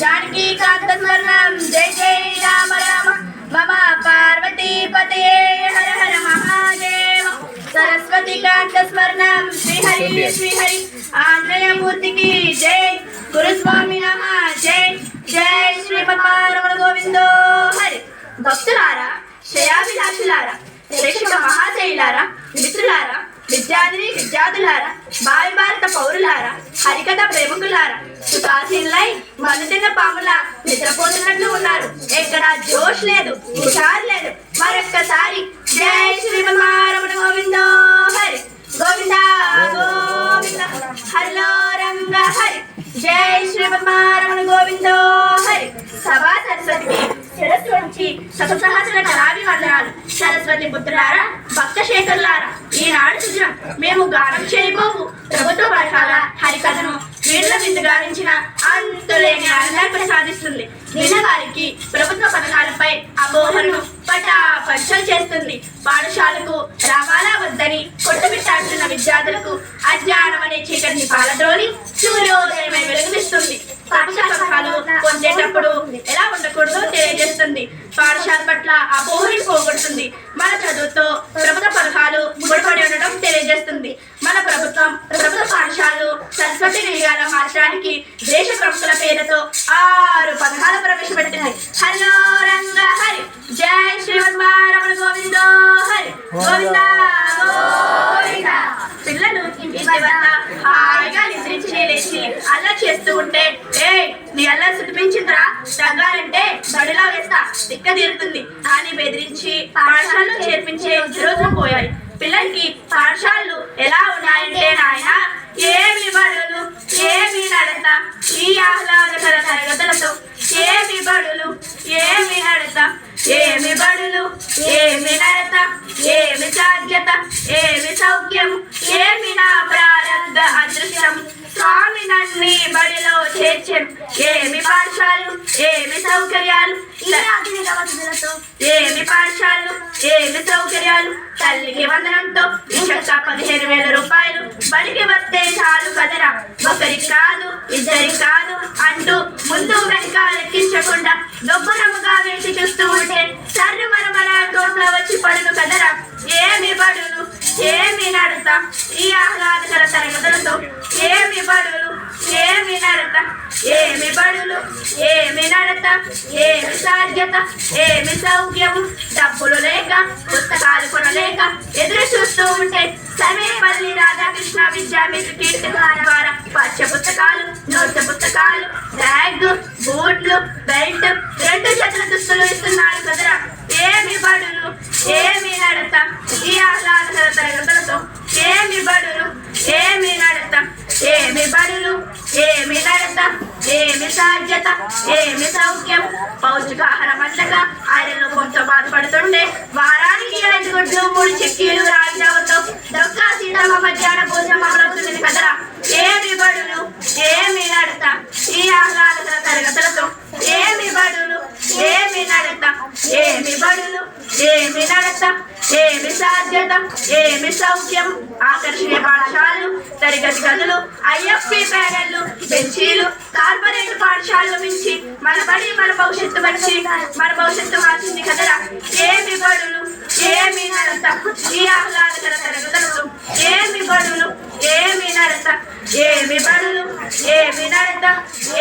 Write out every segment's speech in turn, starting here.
జానకి కాంత స్వర్ణం జై జై రామ రామ మమ పార్వతీ పతయే హర హర మహాదేవ సరస్వతి కాంత స్వర్ణం శ్రీహరి శ్రీహరి ఆంజనేయ మూర్తికి జై గురుస్వామి నమ జై జై శ్రీమద్రమణ గోవిందో హరి భక్తులారా శ్రేయాభిలాషులారా ప్రేక్షక మహాశైలారా మిత్రులారా విద్యార్థిని విద్యార్థులారా భావి భారత పౌరులారా హరికథ ప్రేమికులారా సుఖాసీన్లై మనుదిన పాముల నిద్రపోతున్నట్లు ఉన్నారు. ఎక్కడ జోష్ లేదు హుషారు లేదు. మరొక్కసారి జై శ్రీమన్నారమణ గోవిందో హరి. గోవింద గోవింద. హలో రంగ హరి. జై శ్రీమన్నారమణ గోవిందో హరి. సభా సరస్వతి శిరస్సు వంచి శతసహస్ర వందనాలు సరస్వతి పుత్రులారా భక్త శేఖరులారా ఈనాడు సుజనం మేము గానం చేయబోవు ప్రభుత్వ పథకాల హరికథను వీళ్ళ విందు గావించిన అంతులేని ఆనందాన్ని ప్రసాదిస్తుంది. నిన్నగారికి ప్రభుత్వ పథకాలపై అపోహలను పటా చేస్తుంది. పాఠశాలకు రావాలా వద్దని కొట్టుబిట్టాడుతున్న విద్యార్థులకు అజ్ఞానం అనే చీకటిని పాలద్రోలి సూర్యోదయమై వెలుగునిస్తుంది. పాఠశాల పథకాలు పొందేటప్పుడు ఎలా ఉండకూడదో తెలియజేస్తుంది. పాఠశాల పట్ల అపోహని పోగొడుతుంది. మన చదువుతో ప్రభుత్వ పథకాలు ముడిపడి ఉండడం తెలియజేస్తుంది. మన ప్రభుత్వం ప్రభుత్వ పాఠశాలలు సరస్వతి నిలయాల మార్చడానికి దేశ ప్రముఖుల పేరుతో ఆరు పథకాలు ప్రవేశపెట్టింది. హలో రంగ హరి జై శ్రీమద్వారమణ గోవిందో హరి! గోవిందా! చేస్తూ ఉంటే ఏ నీ అల్లా సుటిపించిందిరా తగ్గాలంటే బడిలో వేస్తా. తిక్క తీరుతుంది. అని బెదిరించి పాఠశాలలో చేర్పించే రోజులు పోయాయి. పిల్లలకి పాఠశాలలు ఎలా ఉన్నాయంటే నాయన ఏమి బడులు ఏమి నడత ఈ ఆహ్లాదకర తరగతులతో నన్ను బడిలో చేర్చెం. ఏమి పాఠశాలలు ఏమి సౌకర్యాలు ఏమి పాఠశాలలు ఏమి సౌకర్యాలు తల్లికి వందనంతో పదిహేను వేల రూపాయలు బడికి వస్తే చాలు కదరా. ఒకరికి కాదు ఇద్దరికి కాదు అంటూ ముందు వెనక లెక్కించకుండా గొప్పనముగా వేసి చూస్తూ ఉంటే సర్రు మన మన కోట్ల వచ్చి పడును కదరా. ఏమి బడులు ఏమి నడత ఈ ఆహ్లాదకర తరగతులతో ఏమి బడులు ఏమి నడత? ఏమి బడులు? ఏమి నడత? ఏమి సాధ్యత? ఏమి సౌఖ్యము? డబ్బులు లేక పుస్తకాలు కొనలేక ఎదురు చూస్తూ ఉంటే సమేపల్లి రాధాకృష్ణ విద్యామిత్ర కీర్తి ద్వారా పాఠ్య పుస్తకాలు నోట్స్ పుస్తకాలు బ్యాగ్ బూట్లు బెల్ట్ రెండు జతల దుస్తులు ఇస్తున్నారు కదరా. ఏమి బడులు? ఏమి నడత? ఈ ఆహ్లాదకర తరగతులతో ఏమి బడులు? ఏమి నడత? ఏమి బడులు? ఏమి నడత ఏమి సాధ్యత ఏమి సౌఖ్యం? పౌష్టికాహారం అందక ఆయన కొంచెం బాధపడుతుండే వారానికి ఐదు గుడ్లు మూడు చిక్కీలు రాజావతో దొక్క సీతమ్మ మధ్యాహ్న భోజనం అమలవుతుంది కదరా. ఏమి ఆకర్షణీయ పాఠశాలలు తరగతి గదులు ఐఎఫ్పి ప్యానెళ్ళు బెంచీలు కార్పొరేట్ పాఠశాలలు మించి మన పడి మన భవిష్యత్తు వచ్చి మన భవిష్యత్తు మార్చింది కదరా. ఏమి బడులు ఏమి నడత ఈ ఆహ్లాదకర తరగతులు. ఏమి బడులు ఏమి నడత ఏమి బడులు ఏమి నడత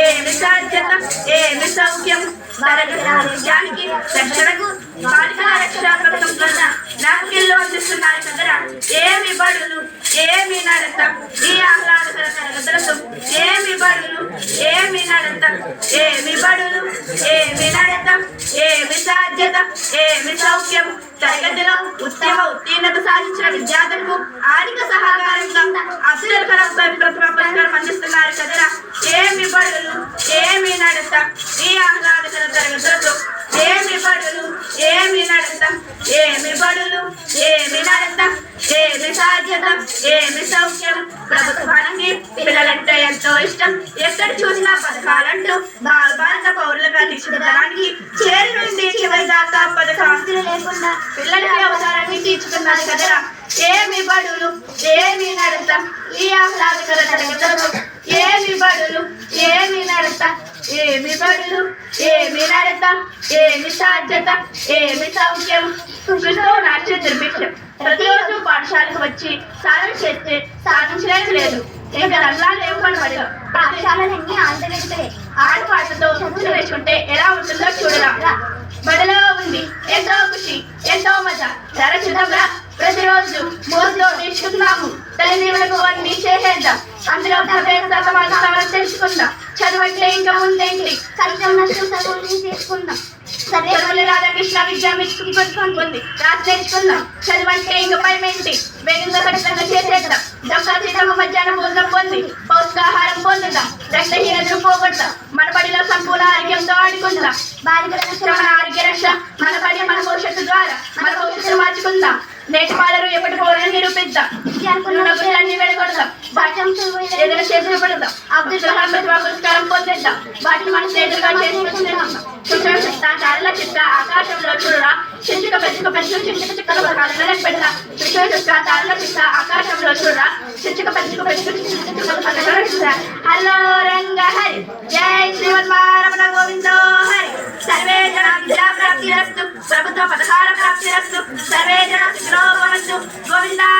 ఏమి సాధ్యత ఏమి సౌఖ్యం. భారత రక్షణకు బాలికల రక్షణ పథకం వల్ల నాపకిల్లో అందిస్తున్నారు కదరా ఏమి బడులు ఏమి నడత? ఈ ఆహ్లాదకర తరగతులతో ఏమి బడులు ఏమి నడత? ఏమి బడులు ఏమి నడత? ఏమి సాధ్యత? ఏమి సౌఖ్యం? తరగతిలో ఉత్తమ ఉత్తీర్ణత సాధించిన విద్యార్థులకు ఆర్థిక సహకారంగా అబ్దుల్ కలాం పురస్కారం అందిస్తున్నారు కదా ఏమి బడులు ఏమి నడత ఈ ఆహ్లాదకర తరగతులతో ఏమి బడులు ఏమి నడత ఏమి బడులు ఏమి నడత ఏమి సాధ్యత ఏమి సౌఖ్యం. ప్రభుత్వానికి పిల్లలంటే ఎంతో ఇష్టం. ఎక్కడ చూసినా పథకాలంటూ భారత పౌరులుగా తీర్చిదిద్దడానికి చేరి నుండి చివరి దాకా పథకాంతులు లేకుండా పిల్లలకి అవసరాన్ని తీర్చుకున్నది కదరా. ఏమి బడులు ఏమి నడత ఈ ఆహ్లాదకర ఏమి బడులు ఏమి నడత ఏమి బడులు ఏమి నడత ఏమి సాధ్యత ఏమి సౌఖ్యం? కృష్ణుడు నాట్య దుర్భిక్షం ప్రతిరోజు పాఠశాలకు వచ్చి సాధన చేస్తే సాధించలేదు లేదు. ఇంకా రంగులా లేవు కనబడదు పాఠశాలలన్నీ ఆంధ్రప్రదేశ్ ఆడపాటతో చదువు వేసుకుంటే ఎలా ఉంటుందో చూడరా. బడిలో ఉంది ఎంతో ఖుషి ఎంతో మజా. తరచుగా ప్రతిరోజు మోజులో తీసుకున్నాము తల్లిదండ్రులకు అన్ని చేసేద్దాం. అందులో సమాచారం తెలుసుకుందాం చదువంటే ఇంకా ముందేంటి? కష్టం నష్టం చదువులు తీసుకుందాం. సరే చదువులు రాధాకృష్ణ విద్యా ఉంది రాసి నేర్చుకుందాం చదువంటే ఇంకా భయం ఏంటి? వేగంగా చేసేద్దాం. మధ్యాహ్నం భోజనం పొంది పౌష్టికాహారం పొందుదాం. రక్తహీనతను పోగొడతాం మన బడిలో సంపూర్ణ ఆరోగ్యంతో ఆడుకుందాం. బాలికల మన ఆరోగ్య రక్ష మన పని మన భవిష్యత్తు ద్వారా మన భవిష్యత్తును మార్చుకుందాం. నేటి పాలరు ఎప్పటి పౌరులను నిరూపిద్దాం. అనుకున్న వెడగొడదాం. పాఠం ఏదైనా చేతులు పెడదాం అబ్దుల్ కలాం ప్రతిభా పురస్కారం పొందిద్దాం వాటిని మన స్నేహితులుగా చేసుకుంటున్నాం చారల చిత్త ఆకాశంలో చూడరా. చిచ్చుక పెంచుక పెంచుక చిచ్చుక చిక్కల పథకాలను పెడతా. విశ్వ చిత్త తారల చిత్త ఆకాశంలో చూడరా. చిచ్చుక పెంచుక పెంచుక చిచ్చుక చిక్కల పథకాలను హలో రంగ హరి జై శ్రీమన్మారమణ గోవిందో హరి. సర్వే జనా విద్యా ప్రాప్తిరస్తు ప్రభుత్వ పథకాల ప్రాప్తిరస్తు సర్వే జనా గోవిందా